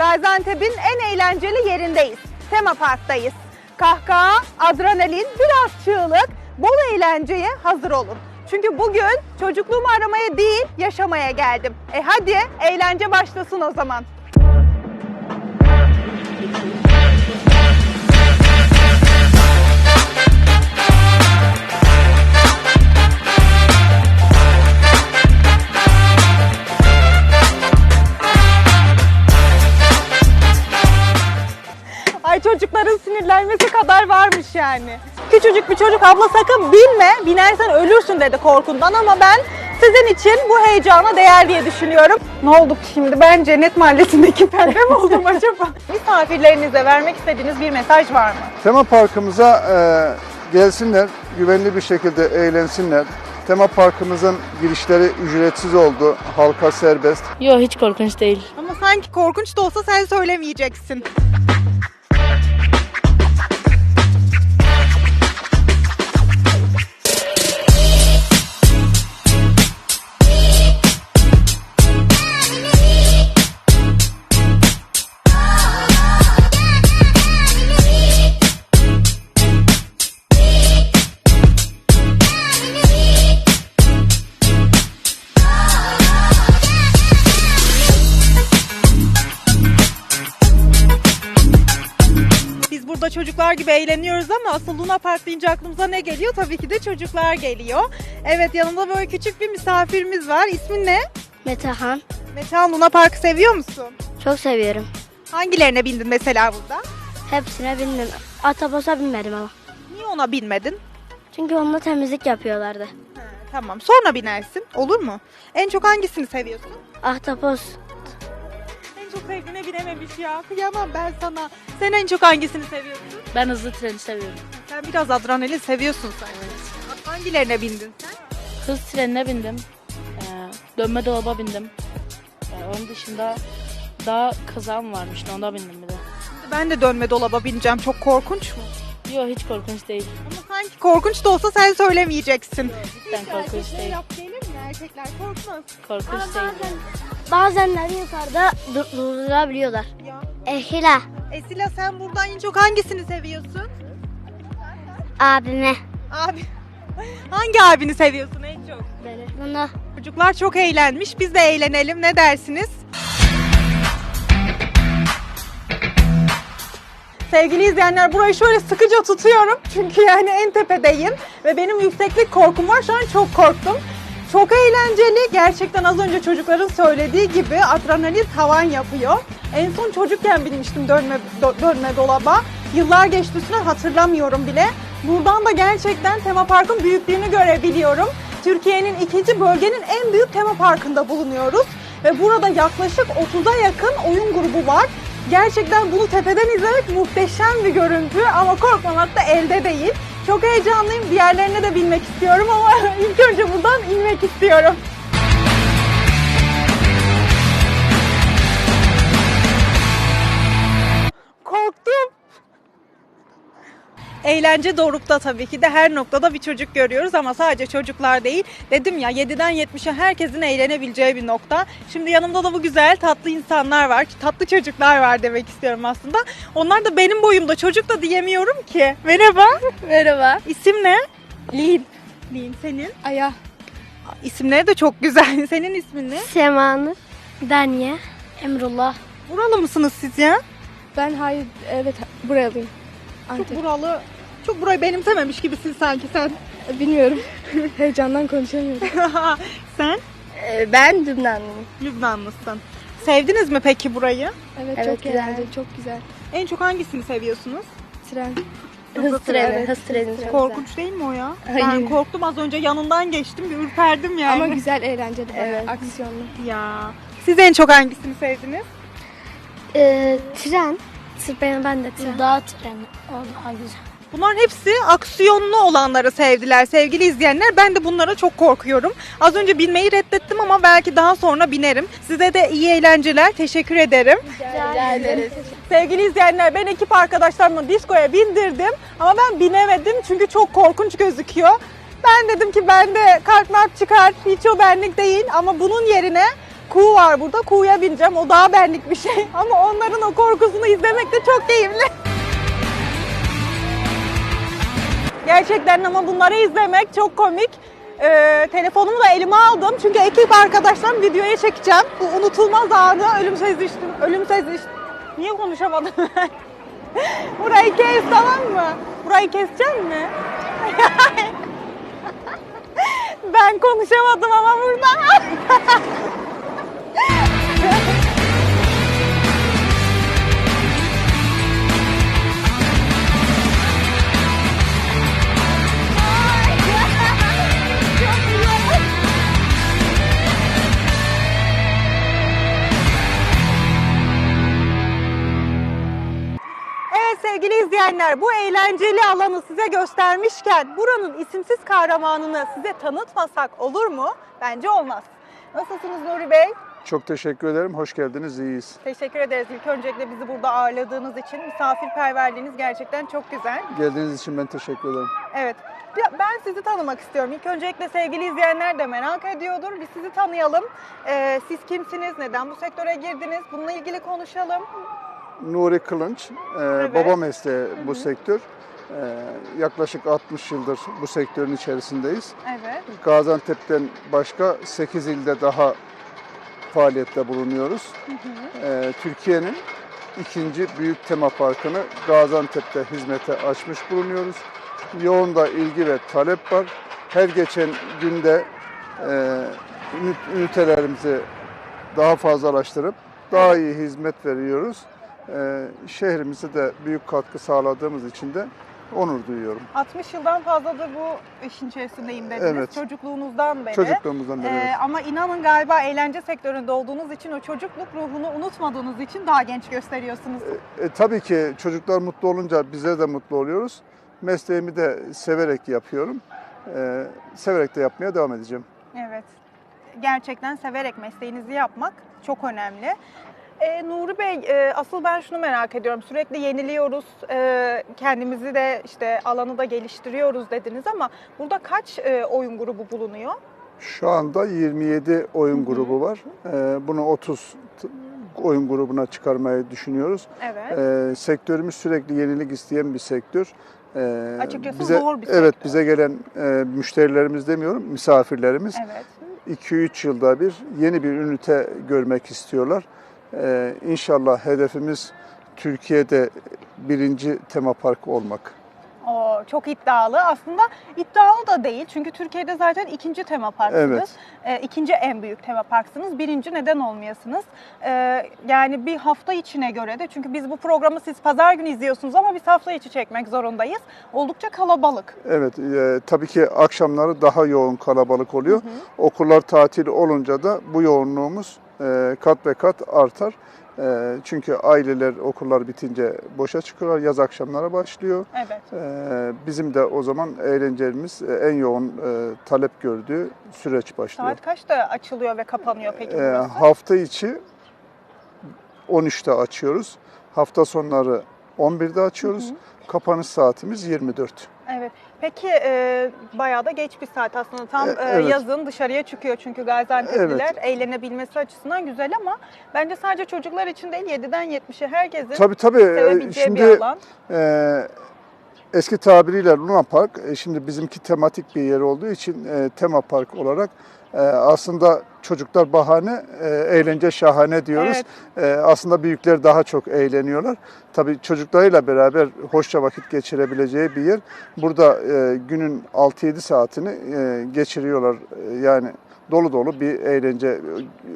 Gaziantep'in en eğlenceli yerindeyiz. Tema Park'tayız. Kahkaha, adrenalin, biraz çığlık, bol eğlenceye hazır olun. Çünkü bugün çocukluğumu aramaya değil, yaşamaya geldim. E hadi eğlence başlasın o zaman. Çocukların sinirlenmesi kadar varmış yani. Küçücük bir çocuk abla sakın binme, binersen ölürsün dedi korkundan ama ben sizin için bu heyecana değer diye düşünüyorum. Ne olduk şimdi? Ben Cennet Mahallesi'ndeki pembe mi oldum acaba? Misafirlerinize vermek istediğiniz bir mesaj var mı? Tema parkımıza e, gelsinler, güvenli bir şekilde eğlensinler. Tema parkımızın girişleri ücretsiz oldu, halka serbest. Yok hiç korkunç değil. Ama sanki korkunç da olsa sen söylemeyeceksin. Çocuklar gibi eğleniyoruz ama asıl Luna Park deyince aklımıza ne geliyor? Tabii ki de çocuklar geliyor. Evet yanımda böyle küçük bir misafirimiz var. İsmin ne? Metehan. Metehan Luna Park'ı seviyor musun? Çok seviyorum. Hangilerine bindin mesela burada? Hepsine bindim. Atabosa binmedim ama. Niye ona binmedin? Çünkü onunla temizlik yapıyorlardı. Ha, tamam sonra binersin olur mu? En çok hangisini seviyorsun? Ahtapos. En çok sevdiğine binememiş ya. Kıyamam ben sana. Sen en çok hangisini seviyorsun? Ben hızlı treni seviyorum. Sen biraz adrenalin seviyorsun sen. Hangilerine bindin sen? Hız trenine bindim. Ee, dönme dolaba bindim. Ee, onun dışında daha kazan varmıştı onda bindim bir de. Ben de dönme dolaba bineceğim. Çok korkunç mu? Yok hiç korkunç değil. Ama sanki korkunç da olsa sen söylemeyeceksin. Ben korkunç değil. yap mi? Erkekler korkmaz. Korkunç değil. Bazenleri yukarıda dur- durdurabiliyorlar. Ya. Ehila. Esila sen buradan en çok hangisini seviyorsun? Abime. Abi. Hangi abini seviyorsun en çok? Bunu. Çocuklar çok eğlenmiş. Biz de eğlenelim. Ne dersiniz? Sevgili izleyenler burayı şöyle sıkıca tutuyorum. Çünkü yani en tepedeyim. Ve benim yükseklik korkum var. Şu an çok korktum. Çok eğlenceli. Gerçekten az önce çocukların söylediği gibi adrenalin tavan yapıyor. En son çocukken binmiştim dönme, dö- dönme dolaba. Yıllar geçti üstüne hatırlamıyorum bile. Buradan da gerçekten tema parkın büyüklüğünü görebiliyorum. Türkiye'nin ikinci bölgenin en büyük tema parkında bulunuyoruz. Ve burada yaklaşık 30'a yakın oyun grubu var. Gerçekten bunu tepeden izlemek muhteşem bir görüntü ama korkmamak da elde değil. Çok heyecanlıyım. Diğerlerine de binmek istiyorum ama ilk önce buradan inmek istiyorum. Eğlence dorukta tabii ki de her noktada bir çocuk görüyoruz ama sadece çocuklar değil. Dedim ya 7'den 70'e herkesin eğlenebileceği bir nokta. Şimdi yanımda da bu güzel tatlı insanlar var. Tatlı çocuklar var demek istiyorum aslında. Onlar da benim boyumda çocuk da diyemiyorum ki. Merhaba. Merhaba. İsim ne? Lin. Lin senin. Aya. İsimleri de çok güzel. Senin ismin ne? Semanı. Daniye. Emrullah. Buralı mısınız siz ya? Ben hayır, evet buralıyım. Antep. Çok buralı. Çok burayı benimsememiş gibisin sanki sen. Bilmiyorum. Heyecandan konuşamıyorum. sen ben Lübnanlıyım. Lübnanlısın. Sevdiniz mi peki burayı? Evet, Evet, çok güzel. eğlenceli, çok güzel. En çok hangisini seviyorsunuz? Tren. Hız treni. Evet, Hız treni. hız. Korkunç değil mi o ya? Ben Hayır. korktum az önce yanından geçtim bir ürperdim yani. Ama güzel, eğlenceli, Evet. aksiyonlu. Ya. Siz en çok hangisini sevdiniz? Ee, tren. Ben, ben de tren. Dağ treni. O daha güzel. Bunların hepsi aksiyonlu olanları sevdiler sevgili izleyenler. Ben de bunlara çok korkuyorum. Az önce binmeyi reddettim ama belki daha sonra binerim. Size de iyi eğlenceler. Teşekkür ederim. Rica ederiz. Sevgili izleyenler ben ekip arkadaşlarımla diskoya bindirdim ama ben binemedim çünkü çok korkunç gözüküyor. Ben dedim ki bende kalp çıkar hiç o benlik değil ama bunun yerine kuğu var burada. Kuğuya bineceğim. O daha benlik bir şey. Ama onların o korkusunu izlemek de çok keyifli. Gerçekten ama bunları izlemek çok komik. Ee, telefonumu da elime aldım. Çünkü ekip arkadaşlarım videoya çekeceğim. Bu unutulmaz anı ölüm seziştim. Ölüm seziştim. Niye konuşamadım ben? Burayı kes tamam mı? Burayı kesecek mi? ben konuşamadım ama burada. Sevgili izleyenler bu eğlenceli alanı size göstermişken buranın isimsiz kahramanını size tanıtmasak olur mu? Bence olmaz. Nasılsınız Nuri Bey? Çok teşekkür ederim. Hoş geldiniz. İyiyiz. Teşekkür ederiz. İlk öncelikle bizi burada ağırladığınız için misafirperverliğiniz gerçekten çok güzel. Geldiğiniz için ben teşekkür ederim. Evet. Ben sizi tanımak istiyorum. İlk öncelikle sevgili izleyenler de merak ediyordur. Biz sizi tanıyalım. Ee, siz kimsiniz? Neden bu sektöre girdiniz? Bununla ilgili konuşalım. Nuri Kılınç, e, baba mesleği bu sektör. E, yaklaşık 60 yıldır bu sektörün içerisindeyiz. Evet. Gaziantep'ten başka 8 ilde daha faaliyette bulunuyoruz. E, Türkiye'nin ikinci büyük tema parkını Gaziantep'te hizmete açmış bulunuyoruz. Yoğun da ilgi ve talep var. Her geçen günde e, ünit- ünitelerimizi daha fazlalaştırıp daha iyi hizmet veriyoruz. E, şehrimize de büyük katkı sağladığımız için de onur duyuyorum. 60 yıldan fazladır bu işin içerisindeyim dediniz. Evet. Çocukluğunuzdan beri. Çocukluğumuzdan beri. Ee, ama inanın galiba eğlence sektöründe olduğunuz için o çocukluk ruhunu unutmadığınız için daha genç gösteriyorsunuz. E, tabii ki çocuklar mutlu olunca bizler de mutlu oluyoruz. Mesleğimi de severek yapıyorum. E, severek de yapmaya devam edeceğim. Evet. Gerçekten severek mesleğinizi yapmak çok önemli. Ee, Nuri Bey, e, asıl ben şunu merak ediyorum. Sürekli yeniliyoruz, e, kendimizi de işte alanı da geliştiriyoruz dediniz ama burada kaç e, oyun grubu bulunuyor? Şu anda 27 oyun grubu var. E, bunu 30 t- oyun grubuna çıkarmayı düşünüyoruz. Evet. E, sektörümüz sürekli yenilik isteyen bir sektör. E, Açıkçası zor bir Evet, sektör. bize gelen e, müşterilerimiz demiyorum, misafirlerimiz. Evet. 2-3 yılda bir yeni bir ünite görmek istiyorlar. Ee, inşallah hedefimiz Türkiye'de birinci tema park olmak. O çok iddialı. Aslında iddialı da değil. Çünkü Türkiye'de zaten ikinci tema parksınız. Evet. Ee, ikinci en büyük tema parksınız. Birinci neden olmayasınız? Ee, yani bir hafta içine göre de çünkü biz bu programı siz pazar günü izliyorsunuz ama biz hafta içi çekmek zorundayız. Oldukça kalabalık. Evet, e, tabii ki akşamları daha yoğun kalabalık oluyor. Okullar tatil olunca da bu yoğunluğumuz e, kat ve kat artar. E, çünkü aileler okullar bitince boşa çıkıyorlar, yaz akşamlara başlıyor. Evet. E, bizim de o zaman eğlencelerimiz e, en yoğun e, talep gördüğü süreç başlıyor. Saat kaçta açılıyor ve kapanıyor peki burası? hafta içi 13'te açıyoruz. Hafta sonları 11'de açıyoruz. Kapanış saatimiz 24. Evet. Peki e, bayağı da geç bir saat aslında. Tam E, e, evet. yazın dışarıya çıkıyor çünkü Gaziantep'liler eğlenebilmesi açısından güzel ama bence sadece çocuklar için değil 7'den 70'e herkesin Tabii tabii. e, sevebileceği bir Şimdi alan. e, eski tabiriyle Luna Park, e, şimdi bizimki tematik bir yer olduğu için e, tema park olarak e, aslında çocuklar bahane, e, eğlence şahane diyoruz. Evet. E, aslında büyükler daha çok eğleniyorlar. Tabii çocuklarıyla beraber hoşça vakit geçirebileceği bir yer. Burada e, günün 6-7 saatini e, geçiriyorlar. E, yani dolu dolu bir eğlence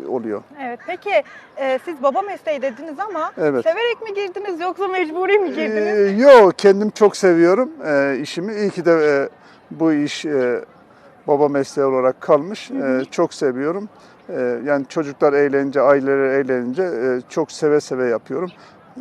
oluyor. Evet. Peki e, siz baba mesleği dediniz ama Evet. severek mi girdiniz yoksa mecburi mi girdiniz? Ee, Yo kendim çok seviyorum e, işimi. İyi ki de e, bu iş e, baba mesleği olarak kalmış. E, çok seviyorum. E, yani çocuklar eğlenince, aileler eğlenince e, çok seve seve yapıyorum.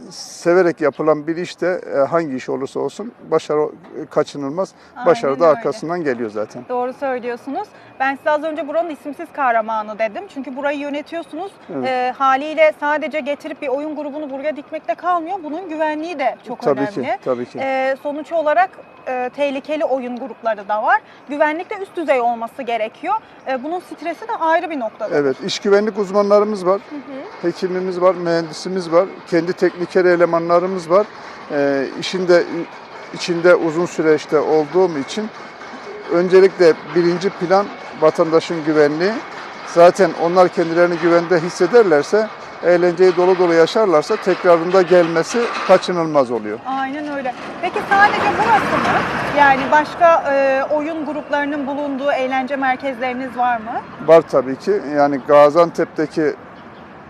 Severek yapılan bir işte e, hangi iş olursa olsun başarı e, kaçınılmaz. Başarı da öyle. arkasından geliyor zaten. Doğru söylüyorsunuz. Ben size az önce buranın isimsiz kahramanı dedim. Çünkü burayı yönetiyorsunuz. Evet. E, haliyle sadece getirip bir oyun grubunu buraya dikmekle kalmıyor. Bunun güvenliği de çok tabii önemli. ki, tabii ki. E, sonuç olarak e, tehlikeli oyun grupları da var. Güvenlikte üst düzey olması gerekiyor. E, bunun stresi de ayrı bir noktada. Evet, iş güvenlik uzmanlarımız var, hekimimiz var, mühendisimiz var, kendi tekniker elemanlarımız var. Ee, işin de içinde uzun süreçte olduğum için öncelikle birinci plan vatandaşın güvenliği. Zaten onlar kendilerini güvende hissederlerse, eğlenceyi dolu dolu yaşarlarsa tekrarında gelmesi kaçınılmaz oluyor. Aynen öyle. Peki sadece burası mı? Yani başka e, oyun gruplarının bulunduğu eğlence merkezleriniz var mı? Var tabii ki. Yani Gaziantep'teki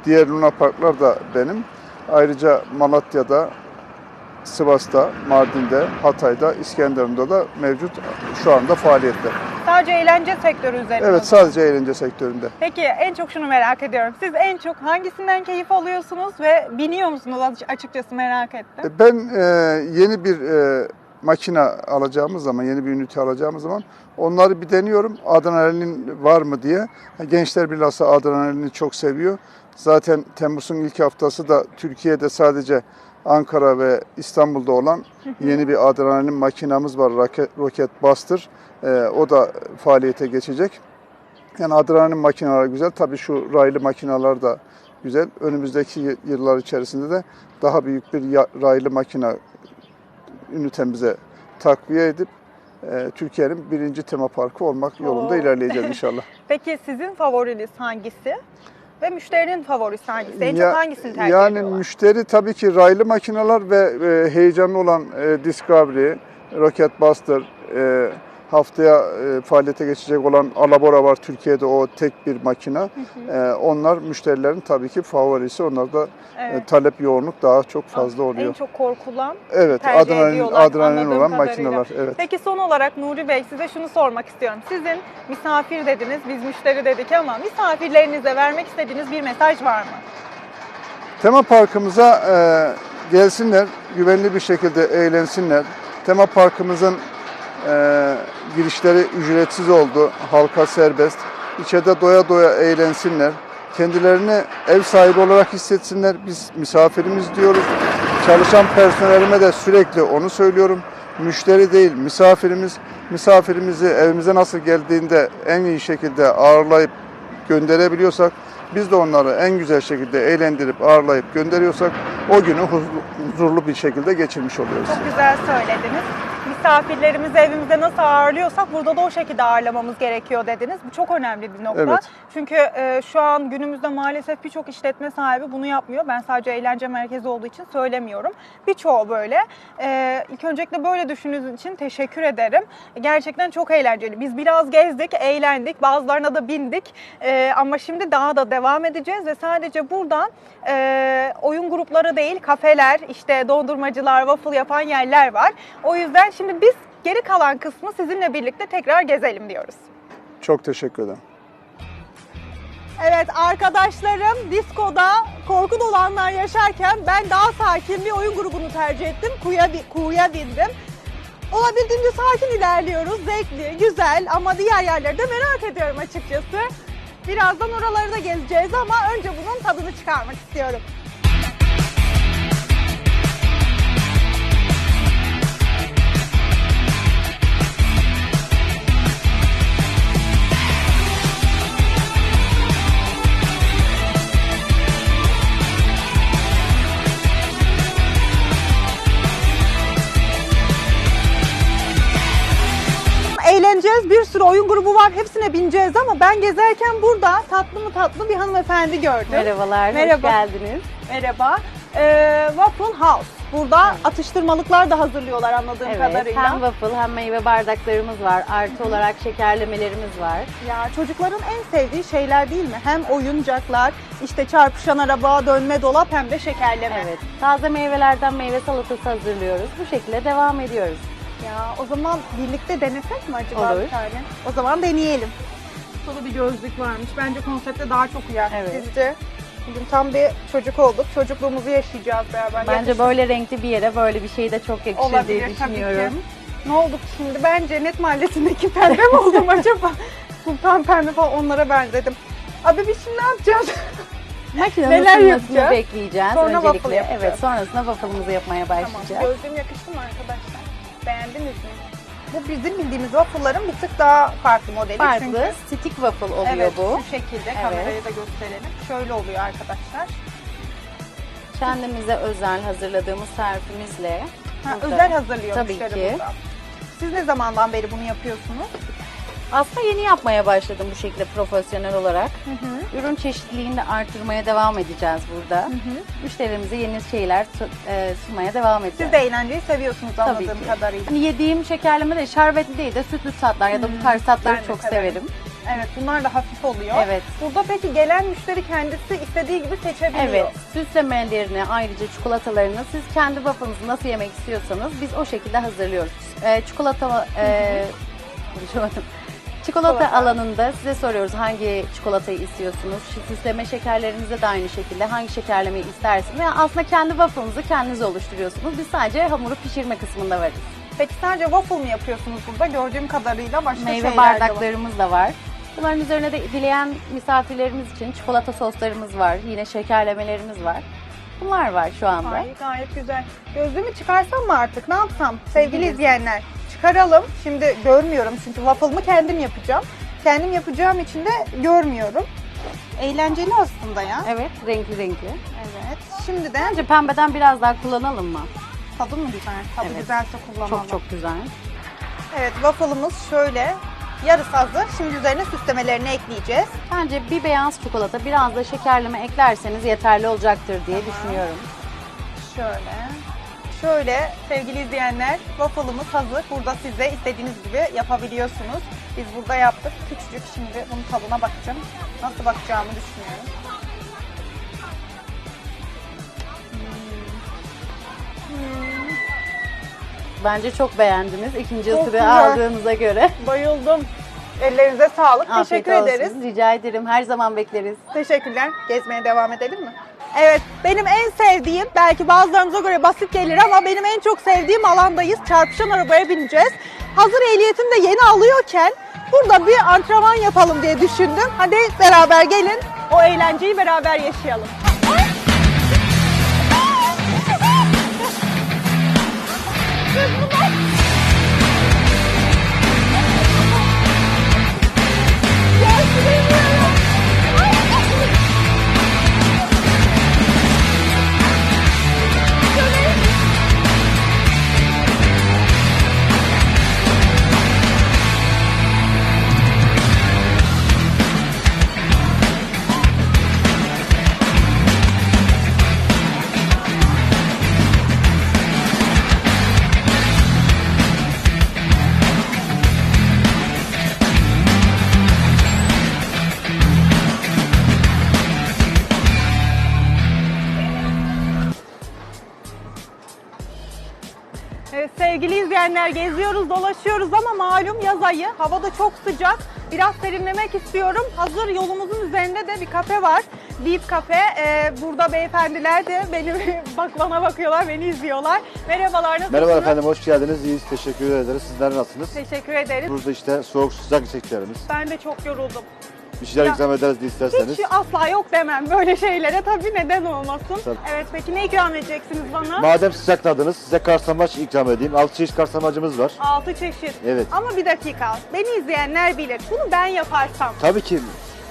diğer Luna Parklar da benim. Ayrıca Malatya'da, Sivas'ta, Mardin'de, Hatay'da, İskenderun'da da mevcut şu anda faaliyette. Sadece eğlence sektörü üzerinde. Evet sadece eğlence sektöründe. Peki en çok şunu merak ediyorum. Siz en çok hangisinden keyif alıyorsunuz ve biniyor musunuz Aç- açıkçası merak ettim. E, Ben e, yeni bir e, makine alacağımız zaman, yeni bir ünite alacağımız zaman onları bir deniyorum. Adrenalin var mı diye. Gençler bilhassa adrenalini çok seviyor. Zaten Temmuz'un ilk haftası da Türkiye'de sadece Ankara ve İstanbul'da olan yeni bir adrenalin makinamız var. Rocket, Rocket Buster. E, o da faaliyete geçecek. Yani adrenalin makineleri güzel. Tabii şu raylı makineler da güzel. Önümüzdeki yıllar içerisinde de daha büyük bir raylı makine ünitemize takviye edip e, Türkiye'nin birinci tema parkı olmak yolunda Oo. ilerleyeceğiz inşallah. Peki sizin favoriniz hangisi? Ve müşterinin favorisi hangisi? En çok hangisini tercih yani ediyorlar? müşteri tabii ki raylı makineler ve e, heyecanlı olan e, Discovery, Rocket Buster, e, haftaya e, faaliyete geçecek olan Alabora var Türkiye'de o tek bir makine. E, onlar müşterilerin tabii ki favorisi. Onlarda e, Evet. talep yoğunluk daha çok fazla En oluyor. çok korkulan Evet, tercih adrenalin, ediyorlar adrenalin olan kadarıyla. makineler. Evet. Peki son olarak Nuri Bey size şunu sormak istiyorum. Sizin misafir dediniz, biz müşteri dedik ama misafirlerinize vermek istediğiniz bir mesaj var mı? Tema parkımıza e, gelsinler, güvenli bir şekilde eğlensinler. Tema parkımızın e, girişleri ücretsiz oldu, halka serbest. İçeride doya doya eğlensinler. Kendilerini ev sahibi olarak hissetsinler. Biz misafirimiz diyoruz. Çalışan personelime de sürekli onu söylüyorum. Müşteri değil, misafirimiz. Misafirimizi evimize nasıl geldiğinde en iyi şekilde ağırlayıp gönderebiliyorsak, biz de onları en güzel şekilde eğlendirip ağırlayıp gönderiyorsak o günü huzurlu- bir şekilde geçirmiş oluyoruz. Çok güzel söylediniz. Misafirlerimizi evimizde nasıl ağırlıyorsak burada da o şekilde ağırlamamız gerekiyor dediniz. Bu çok önemli bir nokta. Evet. Çünkü e, şu an günümüzde maalesef birçok işletme sahibi bunu yapmıyor. Ben sadece eğlence merkezi olduğu için söylemiyorum. Birçoğu böyle. E, ilk öncelikle böyle düşündüğünüz için teşekkür ederim. Gerçekten çok eğlenceli. Biz biraz gezdik, eğlendik. Bazılarına da bindik. E, ama şimdi daha da devam edeceğiz ve sadece buradan e, oyun grupları değil, kafeler, işte dondurmacılar, waffle yapan yerler var. O yüzden şimdi biz geri kalan kısmı sizinle birlikte tekrar gezelim diyoruz. Çok teşekkür ederim. Evet arkadaşlarım diskoda korku dolu anlar yaşarken ben daha sakin bir oyun grubunu tercih ettim. Kuya, kuya bindim. Olabildiğince sakin ilerliyoruz. Zevkli, güzel ama diğer yerleri de merak ediyorum açıkçası. Birazdan oraları da gezeceğiz ama önce bunun tadını çıkarmak istiyorum. Eğleneceğiz. Bir sürü oyun grubu var. Hepsine bineceğiz ama ben gezerken burada tatlı mı tatlı bir hanımefendi gördüm. Merhabalar, Merhaba. hoş geldiniz. Merhaba. Ee, Waffle House. Burada atıştırmalıklar da hazırlıyorlar anladığım Evet, kadarıyla. hem waffle hem meyve bardaklarımız var. Artı olarak şekerlemelerimiz var. Ya çocukların en sevdiği şeyler değil mi? Hem oyuncaklar, işte çarpışan araba, dönme dolap hem de şekerleme. Evet, taze meyvelerden meyve salatası hazırlıyoruz. Bu şekilde devam ediyoruz. Ya o zaman birlikte denesek mi acaba Olur. bir tane? O zaman deneyelim. Solu bir gözlük varmış. Bence konsepte daha çok uyar. Evet. Sizce? Bugün tam bir çocuk olduk. Çocukluğumuzu yaşayacağız beraber. Bence böyle renkli bir yere böyle bir şey de çok yakışır Olabilir diye tabii ki. düşünüyorum. Ne olduk şimdi? Ben Cennet Mahallesi'ndeki pembe mi oldum acaba? Sultan pembe falan onlara benzedim. Abi biz şimdi ne yapacağız? Makinenin Neler ısınmasını yapacağız? bekleyeceğiz Sonra waffle öncelikle. yapacağız. Evet, sonrasında waffle'ımızı yapmaya tamam. başlayacağız. Gözlüğüm yakıştı mı arkadaşlar? Beğendiniz mi? Bu bizim bildiğimiz waffle'ların bir tık daha farklı modeli. Farklı, Çünkü stick waffle oluyor evet, bu. şu şekilde kameraya da gösterelim. Şöyle oluyor arkadaşlar. Kendimize özel hazırladığımız serpimizle. Ha, burada- özel hazırlıyor Tabii ki. Siz ne zamandan beri bunu yapıyorsunuz? Aslında yeni yapmaya başladım bu şekilde profesyonel olarak. Ürün çeşitliliğini de artırmaya devam edeceğiz burada. Müşterimize yeni şeyler su- e, sunmaya devam edeceğiz. Siz de eğlenceyi seviyorsunuz Tabii anladığım ki. kadarıyla. Hani yediğim şekerleme de şerbetli değil de sütlü tatlar ya da bu tarz tatları Ben de çok severim. severim. Evet bunlar da hafif oluyor. Evet. Burada peki gelen müşteri kendisi istediği gibi seçebiliyor. Evet, süslemelerini ayrıca çikolatalarını siz kendi waffle'ınızı nasıl yemek istiyorsanız biz o şekilde hazırlıyoruz. Ee, çikolata e, konuşamadım. Çikolata, Çikolata. alanında size soruyoruz hangi çikolatayı istiyorsunuz. Süsleme şekerlerinizde de aynı şekilde hangi şekerlemeyi istersiniz. Yani aslında kendi waffle'ınızı kendiniz oluşturuyorsunuz. Biz sadece hamuru pişirme kısmında varız. Peki sadece waffle mı yapıyorsunuz burada? Gördüğüm kadarıyla başka Meyve şeyler de var. bardaklarımız da var. Bunların üzerine de dileyen misafirlerimiz için çikolata soslarımız var. Yine şekerlemelerimiz var. Bunlar var şu anda. Ay gayet güzel. Gözlüğümü çıkarsam mı artık? Ne yapsam? Sevgili izleyenler çıkaralım. Şimdi görmüyorum çünkü waffle'ımı kendim yapacağım. Kendim yapacağım için de görmüyorum. Eğlenceli aslında ya. Evet, renkli renkli. Evet. Şimdi de Bence pembeden biraz daha kullanalım mı? tadı mı güzel? Tadı Evet. güzelse kullanalım. Çok çok güzel. Evet waffle'ımız şöyle. Yarısı hazır. Şimdi üzerine süslemelerini ekleyeceğiz. Bence bir beyaz çikolata biraz da şekerleme eklerseniz yeterli olacaktır diye düşünüyorum. Şöyle. Şöyle sevgili izleyenler waffle'ımız hazır. Burada siz de istediğiniz gibi yapabiliyorsunuz. Biz burada yaptık. Küçücük şimdi bunun tadına bakacağım. Nasıl bakacağımı düşünüyorum. Bence çok beğendiniz. İkinci Çok ısırığı güzel. aldığınıza göre. Bayıldım. Ellerinize sağlık. Afiyet Teşekkür olsun. ederiz. Rica ederim. Her zaman bekleriz. Teşekkürler. Gezmeye devam edelim mi? Evet, benim en sevdiğim, belki bazılarınıza göre basit gelir ama benim en çok sevdiğim alandayız. Çarpışan arabaya bineceğiz. Hazır ehliyetim de yeni alıyorken burada bir antrenman yapalım diye düşündüm. Hadi beraber gelin, o eğlenceyi beraber yaşayalım. İzleyenler geziyoruz, dolaşıyoruz ama malum yaz ayı. Hava da çok sıcak. Biraz serinlemek istiyorum. Hazır yolumuzun üzerinde de bir kafe var. Deep Cafe. Ee, burada beyefendiler de beni bak bana bakıyorlar, beni izliyorlar. Merhabalar, nasılsınız? Merhaba efendim, hoş geldiniz. İyiyiz, teşekkür ederiz. Sizler nasılsınız? Teşekkür ederiz. Burada işte soğuk sıcak içeceklerimiz. Ben de çok yoruldum. Bir şeyler Ya, ikram ederiz diye isterseniz. Hiç asla yok demem böyle şeylere. Tabii neden olmasın. Tabii. Evet, peki ne ikram edeceksiniz bana? Madem sıcakladınız, size karsamaç ikram edeyim. 6 çeşit karsamacımız var. Altı çeşit. Evet. Ama bir dakika. Beni izleyenler bilir. Bunu ben yaparsam. Tabii ki.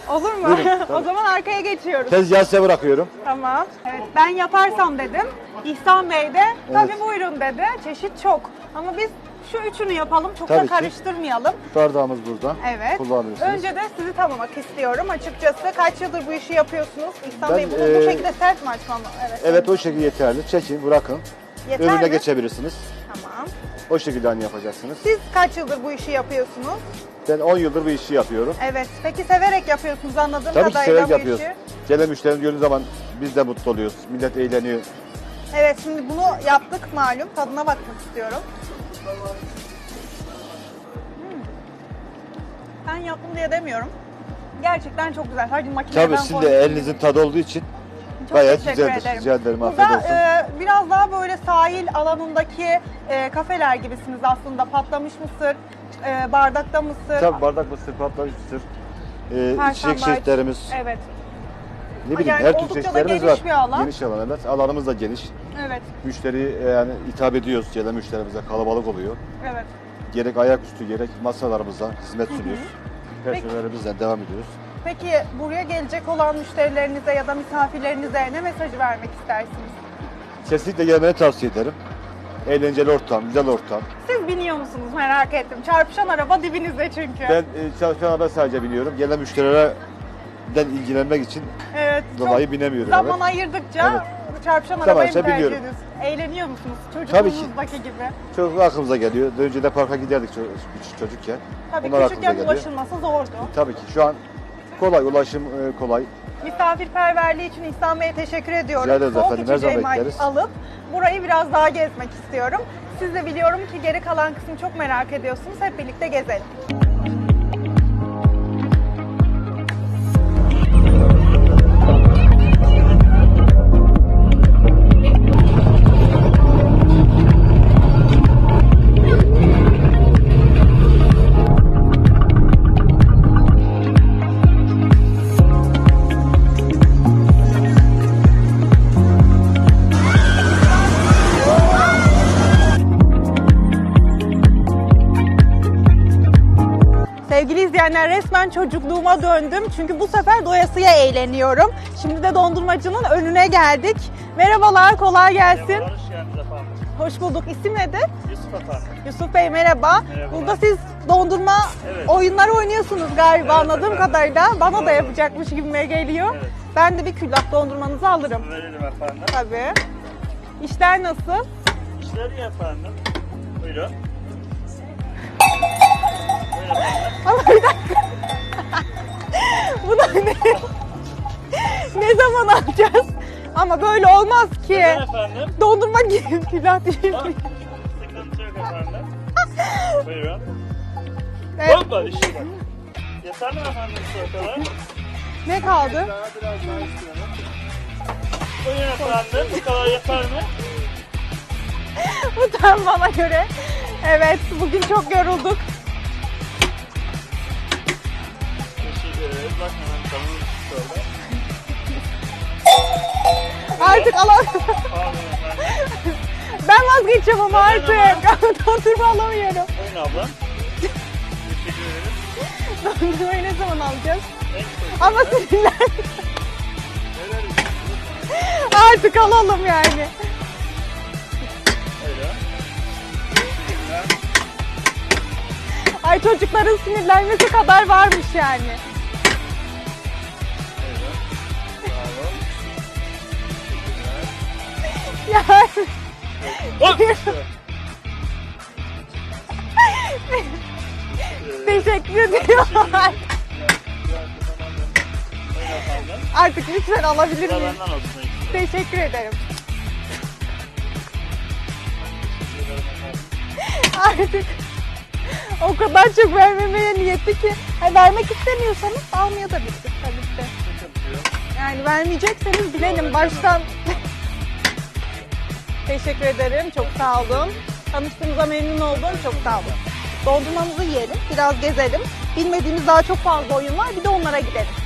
Olur mu? Buyurun, o zaman arkaya geçiyoruz. Tezgahı size bırakıyorum. Tamam. Evet ben yaparsam dedim. İhsan Bey de tabii buyurun dedi. Çeşit çok. Ama biz şu üçünü yapalım. Çok da Tabii ki. karıştırmayalım. Bardağımız burada. Evet. Kullanıyorsunuz. Önce de sizi tanımak istiyorum açıkçası. Kaç yıldır bu işi yapıyorsunuz? İhsan Ben, Bey bunu bu e, şekilde sert mi açmam? Evet. Evet o şekilde yeterli. Çekin, bırakın. Yeter mi? geçebilirsiniz. Tamam. O şekilde hani yapacaksınız. Siz kaç yıldır bu işi yapıyorsunuz? Ben 10 yıldır bu işi yapıyorum. Evet. Peki severek yapıyorsunuz anladığım Tabii ki kadarıyla severek bu yapıyoruz. işi. Gelen müşterimiz gördüğü zaman biz de mutlu oluyoruz. Millet eğleniyor. Evet şimdi bunu yaptık malum. Tadına bakmak istiyorum. Hmm. Ben yaptım diye demiyorum. Gerçekten çok güzel. Sadece makineden Tabii sizin de elinizin tadı olduğu için Çok gayet teşekkür güzeldir. ederim. Rica ederim, afiyet olsun. e, biraz daha böyle sahil alanındaki e, kafeler gibisiniz aslında. Patlamış mısır, e, bardakta mısır. Tabii bardak mısır, patlamış mısır, e, içecek çeşitlerimiz, Evet. ne bileyim Yani her tür oldukça da çeşitlerimiz var. bir alan. Geniş alan evet. Alanımız da geniş. Evet, Müşteri e, yani hitap ediyoruz. Gelen müşterimize kalabalık oluyor. evet. Gerek ayaküstü gerek masalarımızdan hizmet sunuyoruz. Personelimizden devam ediyoruz. Peki buraya gelecek olan müşterilerinize ya da misafirlerinize ne mesajı vermek istersiniz? Kesinlikle gelmeni tavsiye ederim. Eğlenceli ortam, güzel ortam. Siz biniyor musunuz merak ettim. Çarpışan araba dibinizde çünkü. Ben e, çalışan araba sadece biniyorum. Gelen müşterilerden ilgilenmek için evet, dolayı binemiyorum. zaman evet. ayırdıkça çarpışan Zaman arabayı işte ediyorsunuz? Eğleniyor musunuz? Çocukluğunuzdaki gibi. Çok aklımıza geliyor. Daha önce de parka giderdik çocukken. Tabii Onlar küçükken ulaşılması zordu. Tabii ki şu an kolay, ulaşım e, kolay. Misafirperverliği için İhsan Bey'e teşekkür ediyorum. Rica ederiz efendim, her zaman bekleriz. alıp burayı biraz daha gezmek istiyorum. Siz de biliyorum ki geri kalan kısmı çok merak ediyorsunuz. Hep birlikte gezelim. İzleyenler resmen çocukluğuma döndüm. Çünkü bu sefer doyasıya eğleniyorum. Şimdi de dondurmacının önüne geldik. Merhabalar, kolay gelsin. Hoş geldiniz efendim. Hoş bulduk. İsim nedir? Yusuf efendim. Yusuf Bey merhaba. Merhabalar. Burada siz dondurma Evet. oyunları oynuyorsunuz galiba Evet anladığım efendim. kadarıyla. Bana da Doğru. yapacakmış gibime geliyor. Evet. Ben de bir külah dondurmanızı alırım. Verelim efendim. Tabii. İşler nasıl? İşler iyi efendim. Buyurun. Ama bir dakika. Bu da ne? ne zaman alacağız? Ama böyle olmaz ki. Neden efendim? Dondurma gibi külah değil. Bak, Sıkıntı yok efendim. Buyurun. Evet, Hoppa işte bak. Yeter mi efendim şu kadar? ne kaldı? Daha biraz daha istiyorum. Buyurun efendim. Bu kadar yeter mi? Bu tam bana göre. Evet, bugün çok yorulduk. Bak hemen. Şöyle. Artık efendim. Ben vazgeçeceğim ama artık. Dondurma alamıyorum. Buyurun abla. Teşekkür. Dondurmayı ne zaman alacağız? Ama. Veririz. Artık alalım yani. Ay çocukların sinirlenmesi kadar varmış yani. Yani teşekkür efendim. Artık lütfen alabilir miyim? Teşekkür ederim. Artık o kadar çok vermemeye niyetli ki. Ha, vermek istemiyorsanız almaya da biliriz tabii ki. Yani vermeyecekseniz bilelim baştan. Teşekkür ederim. Çok sağ olun. Tanıştığımıza memnun oldum. Çok sağ olun. Dondurmamızı yiyelim. Biraz gezelim. Bilmediğimiz daha çok fazla oyun var. Bir de onlara gidelim.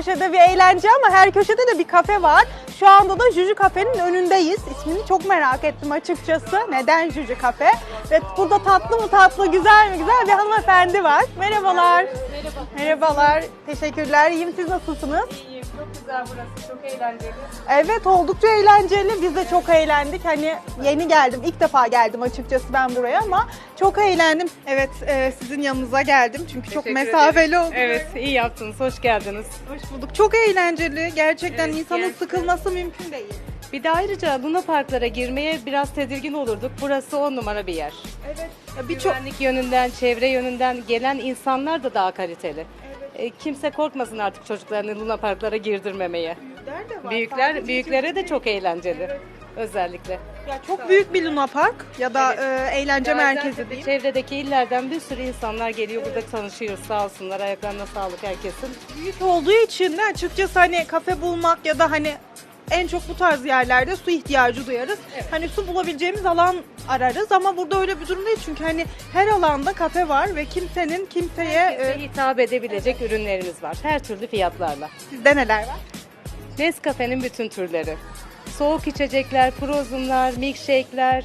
Köşede bir eğlence ama her köşede de bir kafe var. Şu anda da Jüjü Kafe'nin önündeyiz. İsmini çok merak ettim açıkçası. Neden Jüjü Kafe? Ve burada tatlı mı tatlı, güzel mi güzel bir hanımefendi var. Merhabalar. Merhaba. Merhabalar. Teşekkürler. İyiyim. Siz nasılsınız? Çok güzel burası, çok eğlenceli. Evet oldukça eğlenceli. Biz de çok eğlendik. Hani yeni geldim. ilk defa geldim açıkçası ben buraya ama çok eğlendim. Evet e, sizin yanınıza geldim. Çünkü çok Teşekkür mesafeli ederim. oldu. Evet, iyi yaptınız, hoş geldiniz. Hoş bulduk. Çok eğlenceli. Gerçekten Evet, insanın gerçekten. sıkılması mümkün değil. Bir de ayrıca Luna Parklara girmeye biraz tedirgin olurduk. Burası on numara bir yer. Evet. Ya birçok Güvenlik yönünden, çevre yönünden gelen insanlar da daha kaliteli. E, kimse korkmasın artık çocuklarını Luna Parklara girdirmemeye. büyükler de var. Büyükler, Sadece büyüklere de çocuk çok eğlenceli. Evet. Özellikle. Ya çok büyük bir Luna Park ya da Evet. e, eğlence merkezi değil. Çevredeki illerden bir sürü insanlar geliyor burada tanışıyoruz sağ olsunlar ayaklarına sağlık herkesin. Büyük olduğu için de açıkçası hani kafe bulmak ya da hani en çok bu tarz yerlerde su ihtiyacı duyarız. Hani su bulabileceğimiz alan ararız ama burada öyle bir durum değil çünkü hani her alanda kafe var ve kimsenin kimseye Herkese e, hitap edebilecek ürünlerimiz var her türlü fiyatlarla. sizde neler var? Nescafe'nin bütün türleri. Soğuk içecekler, frozenlar, milkshake'ler.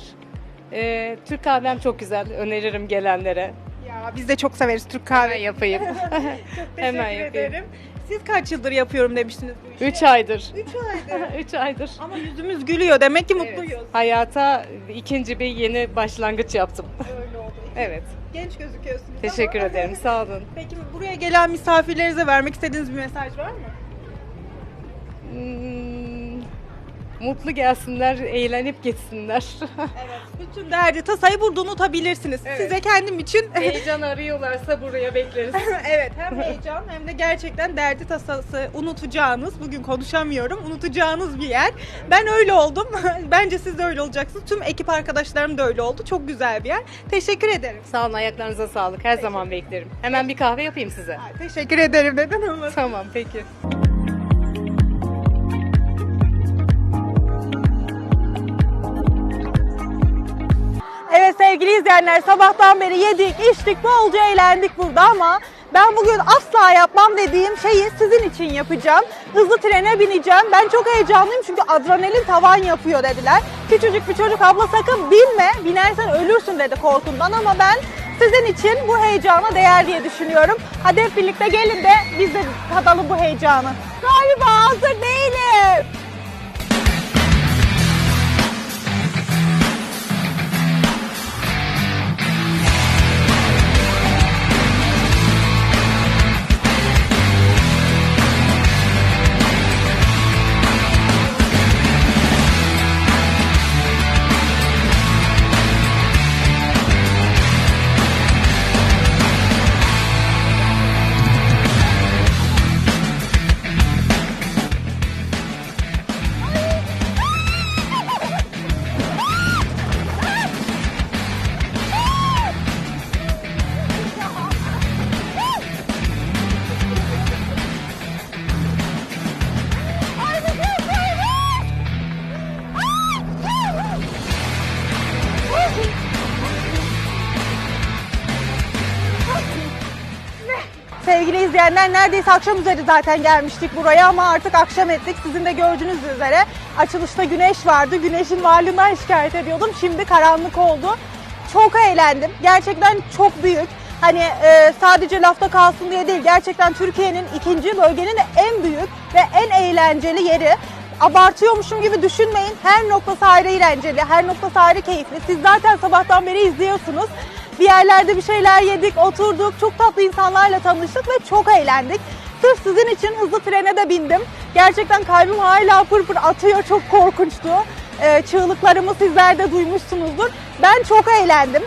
Ee, Türk kahvem çok güzel. Öneririm gelenlere. Ya biz de çok severiz Türk Hemen kahve. yapayım. Hemen Teşekkür yapayım. ederim. Siz kaç yıldır yapıyorum demiştiniz bu işi? 3 aydır. 3 aydır. 3 aydır. Ama yüzümüz gülüyor demek ki mutluyuz. Hayata ikinci bir yeni başlangıç yaptım. Öyle oldu. Evet. Genç gözüküyorsunuz. Teşekkür ama- ederim. Sağ olun. Peki buraya gelen misafirlerinize vermek istediğiniz bir mesaj var mı? Hmm, mutlu gelsinler, eğlenip gitsinler. Evet. Bütün derdi tasayı burada unutabilirsiniz. Evet. Size kendim için Heyecan arıyorlarsa buraya bekleriz. evet hem heyecan hem de gerçekten derdi tasası unutacağınız, bugün konuşamıyorum, unutacağınız bir yer. Ben öyle oldum. Bence siz de öyle olacaksınız. Tüm ekip arkadaşlarım da öyle oldu. Çok güzel bir yer. Teşekkür ederim. Sağ olun, ayaklarınıza sağlık. Her zaman beklerim. Hemen bir kahve yapayım size. Ay, Teşekkür ederim neden olmasın. Tamam, peki. Sevgili izleyenler sabahtan beri yedik, içtik, bolca eğlendik burada ama ben bugün asla yapmam dediğim şeyi sizin için yapacağım. Hızlı trene bineceğim. Ben çok heyecanlıyım çünkü adrenalin tavan yapıyor dediler. Küçücük bir çocuk abla sakın binme, binersen ölürsün dedi korkundan ama ben sizin için bu heyecana değer diye düşünüyorum. Hadi hep birlikte gelin de biz de tadalım bu heyecanı. Galiba hazır değilim. Neredeyse akşam üzeri zaten gelmiştik buraya ama artık akşam ettik. Sizin de gördüğünüz üzere açılışta güneş vardı. Güneşin varlığından şikayet ediyordum. Şimdi karanlık oldu. Çok eğlendim. Gerçekten çok büyük. Hani e, sadece lafta kalsın diye değil. Gerçekten Türkiye'nin ikinci bölgenin en büyük ve en eğlenceli yeri. Abartıyormuşum gibi düşünmeyin. Her noktası ayrı eğlenceli, her noktası ayrı keyifli. Siz zaten sabahtan beri izliyorsunuz. Bir yerlerde bir şeyler yedik, oturduk, çok tatlı insanlarla tanıştık ve çok eğlendik. Sırf sizin için hızlı trene de bindim. Gerçekten kalbim hala pır pır atıyor, çok korkunçtu. Ee, çığlıklarımı sizler de duymuşsunuzdur. Ben çok eğlendim.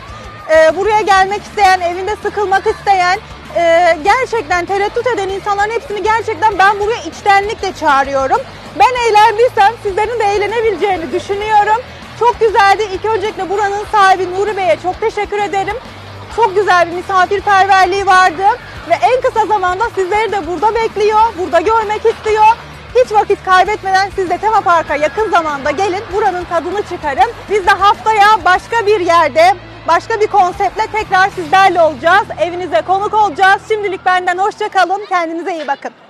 Ee, buraya gelmek isteyen, evinde sıkılmak isteyen, e, gerçekten tereddüt eden insanların hepsini gerçekten ben buraya içtenlikle çağırıyorum. Ben eğlendiysem sizlerin de eğlenebileceğini düşünüyorum. Çok güzeldi. İlk öncelikle buranın sahibi Nuri Bey'e çok teşekkür ederim. Çok güzel bir misafirperverliği vardı ve en kısa zamanda sizleri de burada bekliyor, burada görmek istiyor. Hiç vakit kaybetmeden siz de Tema Park'a yakın zamanda gelin, buranın tadını çıkarın. Biz de haftaya başka bir yerde, başka bir konseptle tekrar sizlerle olacağız. Evinize konuk olacağız. Şimdilik benden hoşça kalın, kendinize iyi bakın.